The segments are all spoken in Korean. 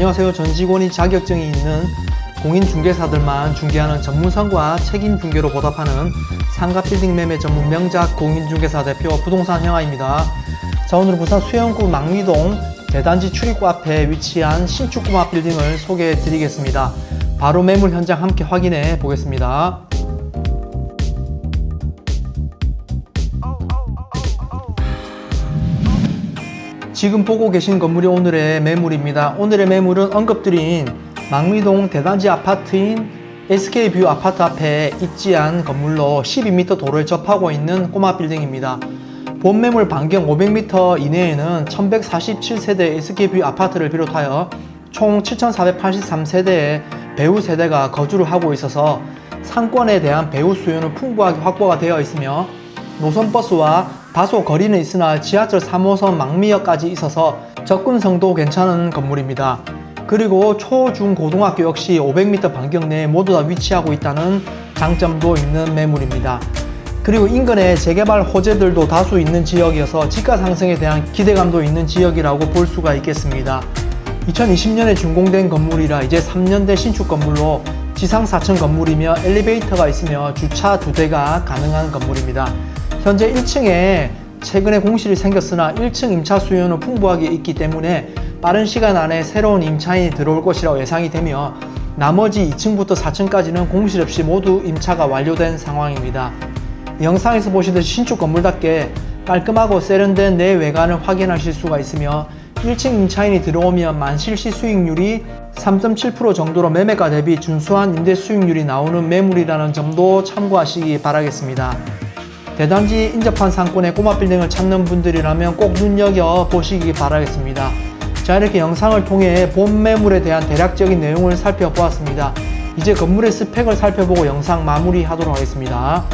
안녕하세요. 전 직원이 자격증이 있는 공인중개사들만 중개하는 전문성과 책임 중개로 보답하는 상가 빌딩 매매 전문 명작 공인중개사 대표 부동산 형아입니다. 자 오늘 부산 수영구 망미동 대단지 출입구 앞에 위치한 신축 꼬마 빌딩을 소개해 드리겠습니다. 바로 매물 현장 함께 확인해 보겠습니다. 지금 보고 계신 건물이 오늘의 매물입니다. 오늘의 매물은 언급드린 망미동 대단지 아파트인 SK뷰 아파트 앞에 입지한 건물로 12m 도로에 접하고 있는 꼬마 빌딩입니다. 본 매물 반경 500m 이내에는 1147세대 SK뷰 아파트를 비롯하여 총 7483세대의 배우 세대가 거주를 하고 있어서 상권에 대한 배우 수요는 풍부하게 확보가 되어 있으며 노선버스와 다소 거리는 있으나 지하철 3호선 망미역까지 있어서 접근성도 괜찮은 건물입니다. 그리고 초, 중, 고등학교 역시 500m 반경 내에 모두 다 위치하고 있다는 장점도 있는 매물입니다. 그리고 인근에 재개발 호재들도 다수 있는 지역이어서 집가 상승에 대한 기대감도 있는 지역이라고 볼 수가 있겠습니다. 2020년에 준공된 건물이라 이제 3년 대 신축 건물로 지상 4층 건물이며 엘리베이터가 있으며 주차 두 대가 가능한 건물입니다. 현재 1층에 최근에 공실이 생겼으나 1층 임차 수요는 풍부하게 있기 때문에 빠른 시간 안에 새로운 임차인이 들어올 것이라고 예상이 되며 나머지 2층부터 4층까지는 공실 없이 모두 임차가 완료된 상황입니다. 영상에서 보시듯이 신축 건물답게 깔끔하고 세련된 내외관을 확인하실 수가 있으며 1층 임차인이 들어오면 만실시 수익률이 3.7% 정도로 매매가 대비 준수한 임대 수익률이 나오는 매물이라는 점도 참고하시기 바라겠습니다. 대단지 인접한 상권의 꼬마 빌딩을 찾는 분들이라면 꼭 눈여겨 보시기 바라겠습니다. 자 이렇게 영상을 통해 본 매물에 대한 대략적인 내용을 살펴보았습니다. 이제 건물의 스펙을 살펴보고 영상 마무리하도록 하겠습니다.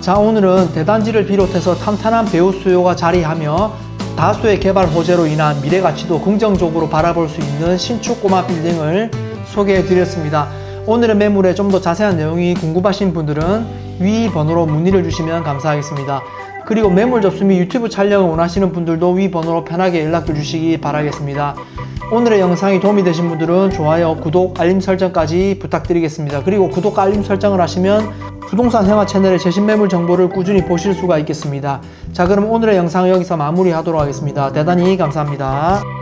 자 오늘은 대단지를 비롯해서 탄탄한 배우 수요가 자리하며 다수의 개발 호재로 인한 미래 가치도 긍정적으로 바라볼 수 있는 신축 꼬마 빌딩을 소개해 드렸습니다. 오늘의 매물에 좀 더 자세한 내용이 궁금하신 분들은 위 번호로 문의를 주시면 감사하겠습니다. 그리고 매물 접수 및 유튜브 촬영을 원하시는 분들도 위 번호로 편하게 연락을 주시기 바라겠습니다. 오늘의 영상이 도움이 되신 분들은 좋아요, 구독, 알림 설정까지 부탁드리겠습니다. 그리고 구독과 알림 설정을 하시면 부동산 생활 채널의 최신 매물 정보를 꾸준히 보실 수가 있겠습니다. 자, 그럼 오늘의 영상 여기서 마무리하도록 하겠습니다. 대단히 감사합니다.